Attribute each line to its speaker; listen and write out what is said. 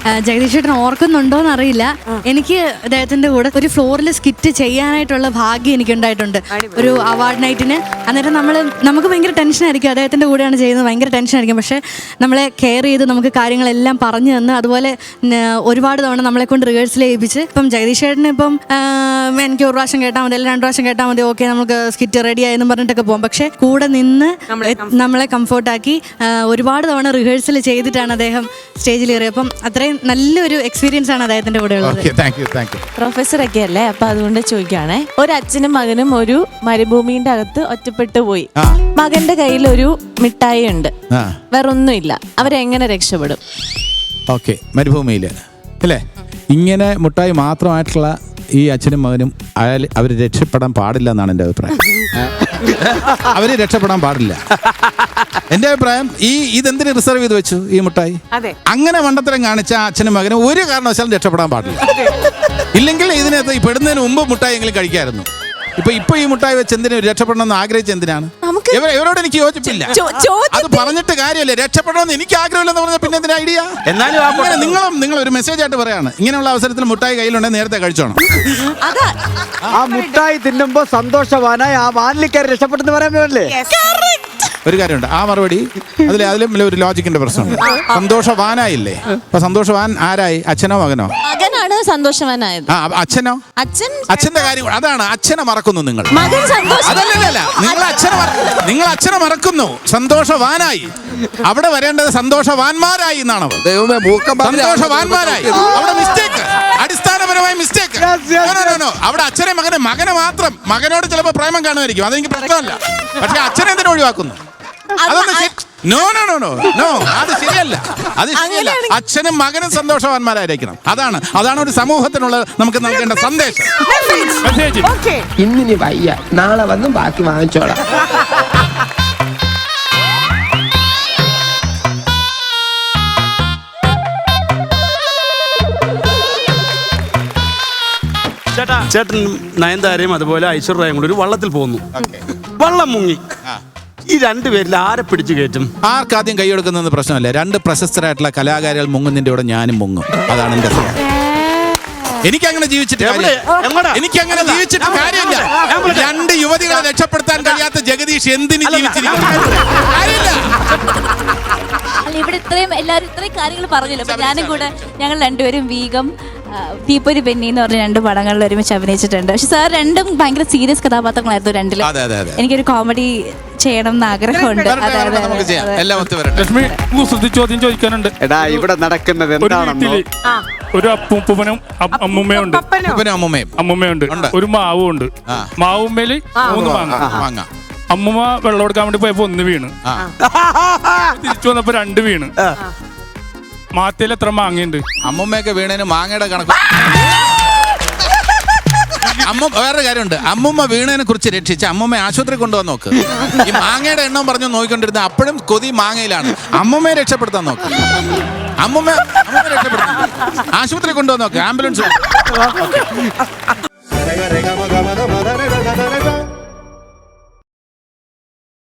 Speaker 1: ആ, ജഗദീഷ് ചേട്ടൻ ഓർക്കുന്നുണ്ടോന്ന് അറിയില്ല എനിക്ക് അദ്ദേഹത്തിന്റെ കൂടെ ഒരു ഫ്ലോറിൽ സ്കിറ്റ് ചെയ്യാനായിട്ടുള്ള ഭാഗ്യം എനിക്ക് ഉണ്ടായിട്ടുണ്ട് ഒരു അവാർഡ് നൈറ്റിന് അന്നേരം നമ്മൾ നമുക്ക് ഭയങ്കര ടെൻഷൻ ആയിരിക്കും. അദ്ദേഹത്തിന്റെ കൂടെയാണ് ചെയ്യുന്നത്. ഭയങ്കര ടെൻഷൻ ആയിരിക്കും. പക്ഷെ നമ്മളെ കെയർ ചെയ്ത് നമുക്ക് കാര്യങ്ങളെല്ലാം പറഞ്ഞു തന്ന് അതുപോലെ ഒരുപാട് തവണ നമ്മളെ കൊണ്ട് റിഹേഴ്സൽ ചെയ്യിപ്പിച്ച് ഇപ്പം ജഗദീഷ് ചേട്ടന് ഇപ്പം എനിക്ക് ഒരു പ്രാവശ്യം കേട്ടാൽ മതി അല്ലെങ്കിൽ രണ്ട് പ്രാവശ്യം കേട്ടാൽ മതി ഓക്കെ നമുക്ക് സ്കിറ്റ് റെഡി ആയെന്ന് പറഞ്ഞിട്ടൊക്കെ പോകും. പക്ഷെ കൂടെ നിന്ന് നമ്മളെ കംഫർട്ടാക്കി ഒരുപാട് തവണ റിഹേഴ്സൽ ചെയ്തിട്ടാണ് അദ്ദേഹം സ്റ്റേജിൽ കയറിയത്. അപ്പം അത്രയും നല്ലൊരു എക്സ്പീരിയൻസ് ആണ് അദ്ദേഹത്തിന്റെ കൂടെ ഉള്ളത്.
Speaker 2: Okay thank you thank you
Speaker 3: professor ഒക്കെ അല്ലേ? അപ്പൊ അതുകൊണ്ട് ചോദിക്കുകയാണേ. ഒരു അച്ഛനും മകനും ഒരു മരുഭൂമിന്റെ അകത്ത് ഒറ്റപ്പെട്ടു പോയി.
Speaker 2: ആ.
Speaker 3: മകന്റെ കയ്യിൽ ഒരു മിഠായി ഉണ്ട്.
Speaker 2: ആ.
Speaker 3: വേറൊന്നുമില്ല. അവരെങ്ങനെ രക്ഷപ്പെടും?
Speaker 2: ഓക്കെ മരുഭൂമിയിൽ അല്ലേ? ഇങ്ങനെ മുട്ടായി മാത്രമായിട്ടുള്ള ഈ അച്ഛനും മകനും അയാൾ അവർ രക്ഷപ്പെടാൻ പാടില്ല എന്നാണ് എന്റെ അഭിപ്രായം. അവർ രക്ഷപ്പെടാൻ പാടില്ല. എന്റെ അഭിപ്രായം ഈ ഇതെന്തിനു റിസർവ് ചെയ്ത് വെച്ചു ഈ മുട്ടായി?
Speaker 4: അതെ.
Speaker 2: അങ്ങനെ മണ്ടത്തരം കാണിച്ച അച്ഛനും മകനും ഒരു കാരണവശാലും രക്ഷപ്പെടാൻ പാടില്ല. ഇല്ലെങ്കിൽ ഇതിനകത്ത് ഈ പെടുന്നതിന് മുമ്പ് മുട്ടായി എങ്കിലും കഴിക്കായിരുന്നു. ഇപ്പൊ ഇപ്പൊ ഈ മുട്ടായി വെച്ച് എന്തിനും രക്ഷപ്പെടണമെന്ന് ആഗ്രഹിച്ച എന്തിനാണ്?
Speaker 3: നമുക്ക്
Speaker 2: ഇവരോട് എനിക്ക് യോജിപ്പില്ല. അത് പറഞ്ഞിട്ട് കാര്യമല്ലേ. രക്ഷപ്പെടണമെന്ന് എനിക്ക് ആഗ്രഹമില്ലെന്ന് പറഞ്ഞ പിന്നെ എന്തിനാ ഐഡിയ
Speaker 5: എന്നാലും ആ
Speaker 2: നിങ്ങളും നിങ്ങൾ ഒരു മെസ്സേജ് ആയിട്ട് പറയാണ്. ഇങ്ങനെയുള്ള അവസരത്തിൽ മുട്ടായി കയ്യിലുണ്ടെങ്കിൽ നേരത്തെ കഴിച്ചോണം.
Speaker 3: അതാ
Speaker 6: ആ മുട്ടായി തിന്നുമ്പോ സന്തോഷവാനായി ആ വാനിലിക്കാർ രക്ഷപ്പെട്ടെന്ന് പറയാൻ പറ്റില്ലേ?
Speaker 2: ഒരു കാര്യമുണ്ട്. ആ മറുപടി അതിൽ അതിലും ഒരു ലോജിക്കിന്റെ പ്രശ്നമുണ്ട്. സന്തോഷവാനായില്ലേ? അപ്പൊ സന്തോഷവാൻ ആരായി? അച്ഛനോ മകനോ?
Speaker 3: മകനാണ് സന്തോഷവാനായത്.
Speaker 2: ആ അച്ഛനോ?
Speaker 3: അച്ഛൻ
Speaker 2: അച്ഛന്റെ കാര്യം അതാണ് അച്ഛനെ മറക്കുന്നു നിങ്ങൾ.
Speaker 3: മകൻ സന്തോഷം
Speaker 2: അതല്ലല്ല നിങ്ങൾ അച്ഛനെ നിങ്ങൾ അച്ഛനെ മറക്കുന്നു. സന്തോഷവാനായി. അവിടെ വരേണ്ടത് സന്തോഷവാന്മാരായി എന്നാണ് സന്തോഷവാന്മാരായി. അവിടെ മിസ്റ്റേക്ക് അടിസ്ഥാനപരമായ മിസ്റ്റേക്ക് അവിടെ അച്ഛനെ മകനെ മകനെ മാത്രം. മകനോട് ചിലപ്പോൾ പ്രേമം കാണുമായിരിക്കും. അതെനിക്ക് പ്രശ്നമല്ല. പക്ഷെ അച്ഛനെ എന്തിനു ഒഴിവാക്കുന്നു? അതൊന്നും no no no no no അത് ശരിയല്ല. അത് ശരിയല്ല. അച്ഛനും മകനും സന്തോഷവാന്മാരായിരിക്കണം. അതാണ് അതാണ് ഒരു സമൂഹത്തിനുള്ള നമുക്ക് നൽകേണ്ട സന്ദേശം. മെസ്സേജ്.
Speaker 4: ഓക്കെ
Speaker 7: ഇന്നിനി വയ്യ. നാളെ വന്ന് ബാക്കി വാങ്ങിച്ചോളാം.
Speaker 8: ചേട്ടൻ നയൻതാരയും അതുപോലെ ഐശ്വര്യയും കൂടി ഒരു വള്ളത്തിൽ പോകുന്നു. വള്ളം മുങ്ങി. ഈ രണ്ടുപേരിൽ ആരെ പിടിച്ചു കയറ്റും?
Speaker 2: ആർക്കാദ്യം കൈയെടുക്കുന്നത് പ്രശ്നമല്ല. രണ്ട് പ്രശസ്തരായിട്ടുള്ള കലാകാരികൾ മുങ്ങുന്നതിന്റെ കൂടെ ഞാനും മുങ്ങും. അതാണ് എന്റെ എനിക്ക് അങ്ങനെ ജീവിച്ചിട്ട്
Speaker 8: എനിക്ക്
Speaker 2: അങ്ങനെ ജീവിച്ചിട്ട് കാര്യമില്ല. രണ്ട് യുവതികളെ രക്ഷപ്പെടുത്താൻ കഴിയാത്ത ജഗദീഷ് എന്തിന്. ജീവിച്ചിരിക്കുന്നു?
Speaker 9: ഇവിടെ ഇത്രയും എല്ലാവരും ഇത്രയും കാര്യങ്ങൾ പറഞ്ഞില്ല. അപ്പൊ ഞാനും കൂടെ ഞങ്ങൾ രണ്ടുപേരും വീഗം തീപ്പൊരി പെന്നി എന്ന് പറഞ്ഞ രണ്ട് പടങ്ങളിൽ ഒരുമിച്ച് അഭിനയിച്ചിട്ടുണ്ട്. പക്ഷെ സാർ രണ്ടും ഭയങ്കര സീരിയസ് കഥാപാത്രങ്ങളായിരുന്നു രണ്ടിലും.
Speaker 2: അതെ, അതെ, അതെ.
Speaker 9: എനിക്കൊരു കോമഡി ചെയ്യണം എന്ന് ആഗ്രഹമുണ്ട്. അതെ,
Speaker 2: അതെ
Speaker 9: അതെ
Speaker 2: നമുക്ക് ചെയ്യാം.
Speaker 9: അതെ.
Speaker 2: എല്ലാം ഒത്തു വരട്ടെ.
Speaker 10: ലക്ഷ്മി കുസൃതി ചോദ്യം ചോദിക്കാനുണ്ട്.
Speaker 6: എടാ ഇവിടെ നടക്കുന്നത്
Speaker 10: ഒരു
Speaker 6: എന്താണെന്നോ?
Speaker 10: വീട്ടിൽ ഒരു അപ്പൂപ്പനും അ- അമ്മൂമ്മയുണ്ട്.
Speaker 4: പപ്പനോ
Speaker 2: ഇപ്പനും അമ്മൂമ്മയും.
Speaker 10: അമ്മൂമ്മയുണ്ട്.
Speaker 2: ഉണ്ട്.
Speaker 10: ഒരു മാവും ഉണ്ട്
Speaker 2: ആ.
Speaker 10: മാവുമ്മേൽ മൂന്ന് മാങ്ങ.
Speaker 2: വാങ്ങാം
Speaker 10: അമ്മൂമ്മ വെള്ളം എടുക്കാൻ വേണ്ടി പോയപ്പോ ഒന്ന് വീണ്.
Speaker 2: ആ.
Speaker 10: തിരിച്ചു വന്നപ്പോ രണ്ട് വീണ്. മാത്തേൽ എത്ര മാങ്ങയുണ്ട്?
Speaker 2: അമ്മുമ്മയൊക്കെ വീണേന് മാങ്ങയുടെ കണക്ക്. അമ്മ വേറെ കാര്യമുണ്ട്. അമ്മുമ്മ വീണതിനെ കുറിച്ച് രക്ഷിച്ച് അമ്മുമ്മ ആശുപത്രി കൊണ്ടുവന്ന് നോക്ക്. ഈ മാങ്ങയുടെ എണ്ണം പറഞ്ഞു നോക്കിക്കൊണ്ടിരുന്ന അപ്പോഴും കൊതി മാങ്ങയിലാണ്. അമ്മുമ്മയെ രക്ഷപ്പെടുത്താൻ നോക്ക്. അമ്മുമ്മ അമ്മുമ്മ രക്ഷപ്പെടുത്താൻ ആശുപത്രി കൊണ്ടുവന്ന് നോക്ക്. ആംബുലൻസ്